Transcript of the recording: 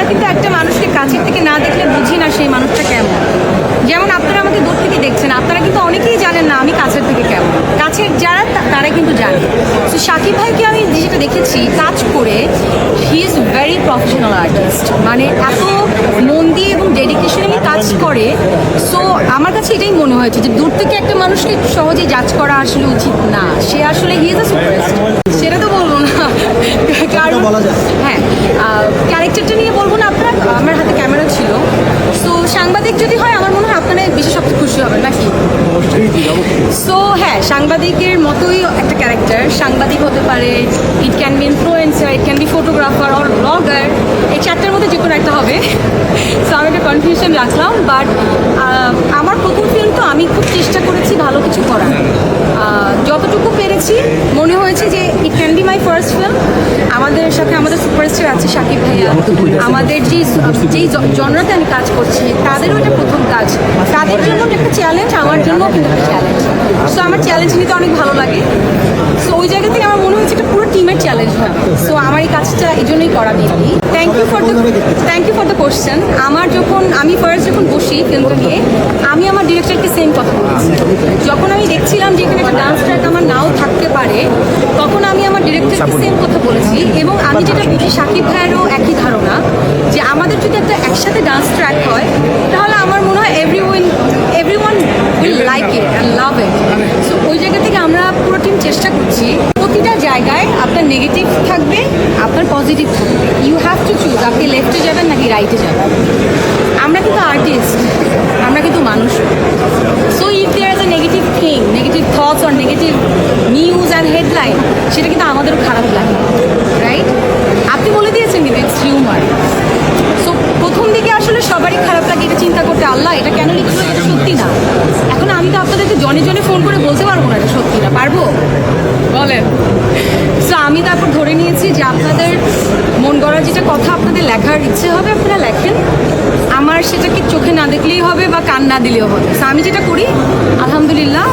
আমরা কিন্তু একটা মানুষকে কাছের থেকে না দেখলে বুঝি না সেই মানুষটা কেমন। যেমন আপনারা আমাকে দূর থেকে দেখছেন, আপনারা কিন্তু অনেকেই জানেন না আমি কাছের থেকে কেমন। কাছের যারা তারা কিন্তু জানে। তো সাকিব ভাইকে আমি যেটা দেখেছি, কাজ করে he is very professional artist মানে এত মন দিয়ে এবং ডেডিকেশনালি কাজ করে। সো আমার কাছে এটাই মনে হয়েছে যে দূর থেকে একটা মানুষকে সহজেই জাজ করা আসলে উচিত না। সে আসলে হি ইজ আ না কারণ হ্যাঁ ক্যারেক্টারটা নিয়ে বলব না আপনার আমার হাতে ক্যামেরা ছিল। সো সাংবাদিক যদি হয় আমার মনে হয় আপনারা বেশি সবচেয়ে খুশি হবেন নাকি? সো হ্যাঁ সাংবাদিকের মতোই একটা ক্যারেক্টার সাংবাদিক হতে পারে it can be influencer it can be photographer or blogger এই চারটার মধ্যে যে কোনো একটা হবে। সো আমি একটা কনফিউশন রাখলাম বাট আমার প্রথম ফিল্ম তো আমি খুব চেষ্টা করেছি ভালো কিছু করার। যতটুকু পেরেছি মনে হয়েছে যে it can be my first film আমাদের সাথে আমাদের সুপারস্টার আছে সাকিব ভাইয়া। আমাদের যেই যেই জনরাতে আমি কাজ করছি তাদেরও এটা প্রথম কাজ। তাদের জন্য একটা চ্যালেঞ্জ আমার জন্য কিন্তু একটা চ্যালেঞ্জ সো আমার চ্যালেঞ্জ নিতে অনেক ভালো লাগে। সো ওই জায়গা থেকে আমার মনে হচ্ছে এটা পুরো টিমের চ্যালেঞ্জ হবে। সো আমার এই কাজটা এই জন্যই করা mainly thank you for the thank you for the question আমার যখন আমি ফার্স্ট যখন বসি ফিল্মটা নিয়ে আমি আমার ডিরেক্টরকে সেম কথা বলেছি। যখন আমি দেখছিলাম যে এখানে একটা ডান্স ট্র্যাক আমার নাও থাকতে পারে তখন আমি আমার ডিরেক্টরকে সেম কথা বলেছি এবং আমি যেটা বুঝি সাকিব ভাইয়েরও একই ধারণা যে আমাদের একসাথে ডান্স ট্র্যাক হয়, তাহলে আমার মনে হয় everyone everyone will like it and love it so ওই জায়গা থেকে আমরা পুরো টিম চেষ্টা করছি, প্রতিটা জায়গায় আপনার নেগেটিভ থাকবে, আপনার পজিটিভ থাকবে। ইউ হ্যাভ টু চুজ আপনি লেফটে যাবেন নাকি রাইটে যাবেন। আমরা কিন্তু আর্টিস্ট আমরা কিন্তু মানুষ। So if there is a negative thing negative thoughts or negative news and headline সেটা কিন্তু আমাদেরও খারাপ লাগে রাইট আপনি বলে দিয়েছেন কিন্তু ইটস হিউমার আসলে সবারই খারাপ লাগে এটা চিন্তা করতে আল্লাহ এটা কেন লিখলো? এটা সত্যি না। এখন আমি তো আপনাদেরকে জনে জনে ফোন করে বলতে পারব না এটা সত্যি না। পারব? বলেন। সো আমি তারপর ধরে নিয়েছি যে আপনাদের মন গড়া যেটা কথা আপনাদের লেখার ইচ্ছে হবে আপনারা লেখেন। আমার সেটাকে চোখে না দেখলেই হবে বা কান না দিলেও হবে? সো আমি যেটা করি আলহামদুলিল্লাহ